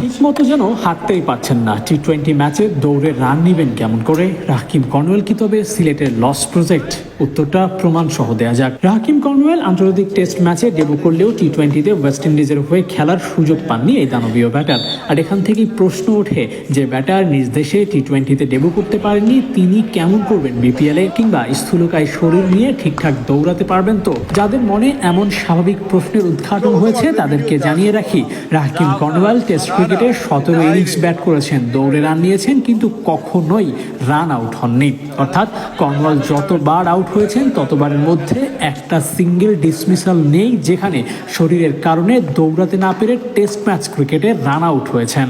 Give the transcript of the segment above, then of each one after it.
ঠিক মতো যেন হাঁটতেই পারছেন না। টি টোয়েন্টি ম্যাচে দৌড়ে রান নিবেন কেমন করে? রাকিম কর্নওয়েল কি তবে সিলেটের লস প্রজেক্ট উত্তরটা প্রমাণ সহ দেয়া যাক। রাকিম কর্নওয়েল আন্তর্জাতিক টেস্ট ম্যাচে ডেবু করলেও টি টোয়েন্টিতে ওয়েস্ট ইন্ডিজের হয়ে খেলার সুযোগ পাননি এই দানবীয় ব্যাটার আর এখান থেকেই প্রশ্ন ওঠে যে ব্যাটার নিজ দেশে টি টোয়েন্টিতে ডেবু করতে পারেননি, তিনি কেমন করবেন বিপিএলে কিংবা স্থূলকায় শরীর নিয়ে ঠিকঠাক দৌড়াতে পারবেন তো? যাদের মনে এমন স্বাভাবিক প্রশ্নের উদ্ঘাটন হয়েছে, তাদেরকে জানিয়ে রাখি রাকিম কর্নওয়াল টেস্ট ক্রিকেটে সতেরো ইনিংস ব্যাট করেছেন দৌড়ে রান নিয়েছেন কিন্তু কখনোই রান আউট হননি। অর্থাৎ কর্নওয়াল যতবার আউট হয়েছেন ততবারের মধ্যে একটা সিঙ্গেল ডিসমিসাল নেই যেখানে শরীরের কারণে দৌড়াতে না পেরে টেস্ট ম্যাচ ক্রিকেটে রান আউট হয়েছেন।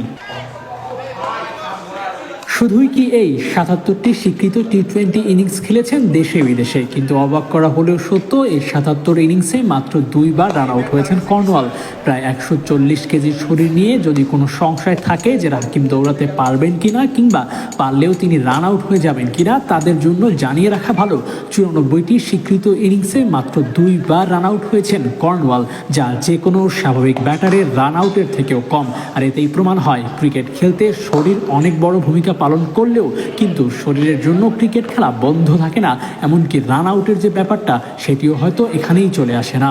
শুধুই কি এই সাতাত্তরটি স্বীকৃত টি টোয়েন্টি ইনিংস খেলেছেন দেশে বিদেশে? কিন্তু অবাক করা হলেও সত্য, এই সাতাত্তর ইনিংসে মাত্র দুইবার রান আউট হয়েছেন কর্নওয়াল। প্রায় একশো চল্লিশ কেজির শরীর নিয়ে যদি কোনো সংশয় থাকে যে রাকিম দৌড়াতে পারবেন কিনা কিংবা পারলেও তিনি রান আউট হয়ে যাবেন কিনা তাদের জন্য জানিয়ে রাখা ভালো। চুরানব্বইটি স্বীকৃত ইনিংসে মাত্র দুইবার রান আউট হয়েছেন কর্নওয়াল, যা যে কোনো স্বাভাবিক ব্যাটারের রান আউটের থেকেও কম। আর এতেই প্রমাণ হয়, ক্রিকেট খেলতে শরীর অনেক বড় ভূমিকা পালন করলেও কিন্তু শরীরের জন্য ক্রিকেট খেলা বন্ধ থাকে না। এমনকি রান আউটের যে ব্যাপারটা, সেটিও হয়তো এখানেই চলে আসে না।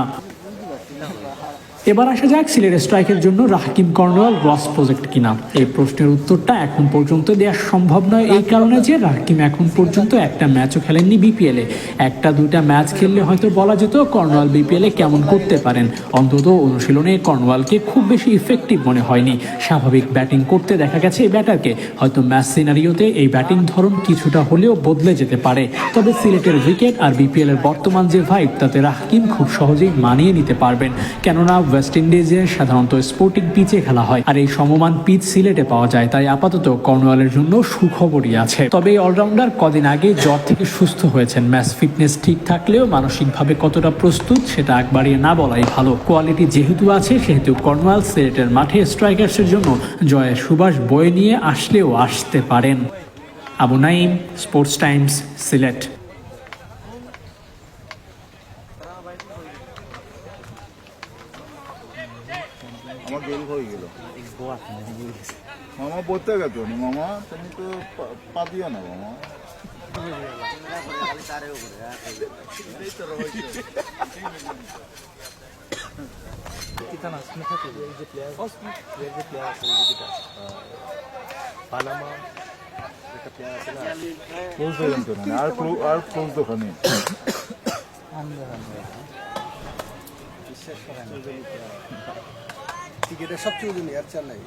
এবার আসা যাক সিলেট স্ট্রাইকের জন্য রাকিম কর্নওয়াল রস প্রজেক্ট কিনা। এই প্রশ্নের উত্তরটা এখন পর্যন্ত দেওয়া সম্ভব নয়, এই কারণে যে রাকিম এখন পর্যন্ত একটা ম্যাচও খেলেননি বিপিএলে। একটা দুইটা ম্যাচ খেললে হয়তো বলা যেত কর্নওয়াল বিপিএলে কেমন করতে পারেন। অন্তত অনুশীলনে কর্নওয়ালকে খুব বেশি ইফেক্টিভ মনে হয়নি। স্বাভাবিক ব্যাটিং করতে দেখা গেছে এই ব্যাটারকে। হয়তো ম্যাচ সিনারিওতে এই ব্যাটিং ধরন কিছুটা হলেও বদলে যেতে পারে। তবে সিলেটের উইকেট আর বিপিএলের বর্তমান যে ভাইব তাতে রাকিম খুব সহজেই মানিয়ে নিতে পারবেন। কেননা ওয়েস্ট ইন্ডিজে সাধারণত স্পোর্টিং পিচে খেলা হয়। আর এই সমমান পিচ সিলেটে পাওয়া যায়। তাই আপাতত কর্নওয়ালের জন্য সুখবরই আছে। তবে এই অলরাউন্ডার কদিন আগে জ্বর থেকে সুস্থ হয়েছেন। ম্যাচ ফিটনেস ঠিক থাকলেও মানসিকভাবে কতটা প্রস্তুত সেটা একবারিয়ে না বলাই ভালো। কোয়ালিটি যেহেতু আছে, সেহেতু কর্নওয়াল সিলেটের মাঠে স্ট্রাইকার্সের জন্য জয়ের সুবাস বয়ে নিয়ে আসলেও আসতে পারেন। আবু নাইম স্পোর্টস টাইমস সিলেট আমার বেল হয়ে গেল মামা বলতে গেছো মামা তুমি তো পা- দিও না মামা oh je kita Panama kita player tu lah close হয়ে গেছো না আর ক্লোজ আর ক্লোজ দোকানে ক্রিকেটের সবচেয়ে উজুনি আর চেন্নাই